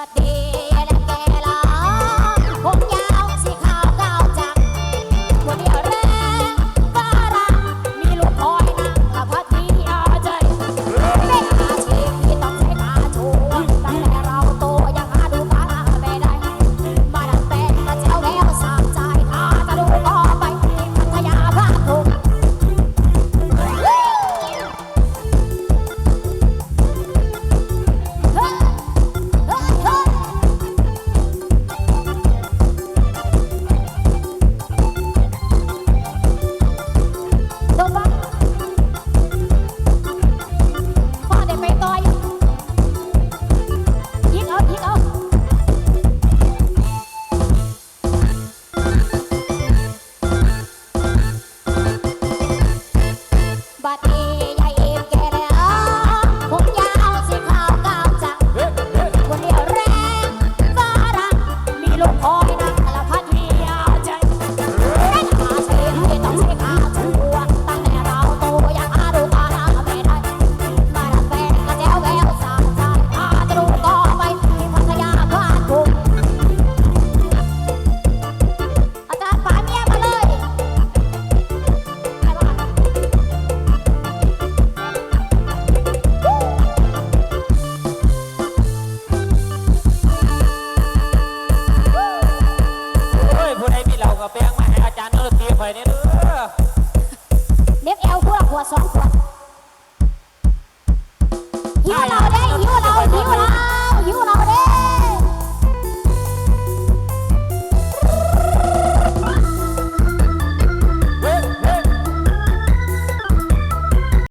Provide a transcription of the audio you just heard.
everybody. อยเนี่ยเด้อเล็กแอลพวกขวสองขวดเฮียเรา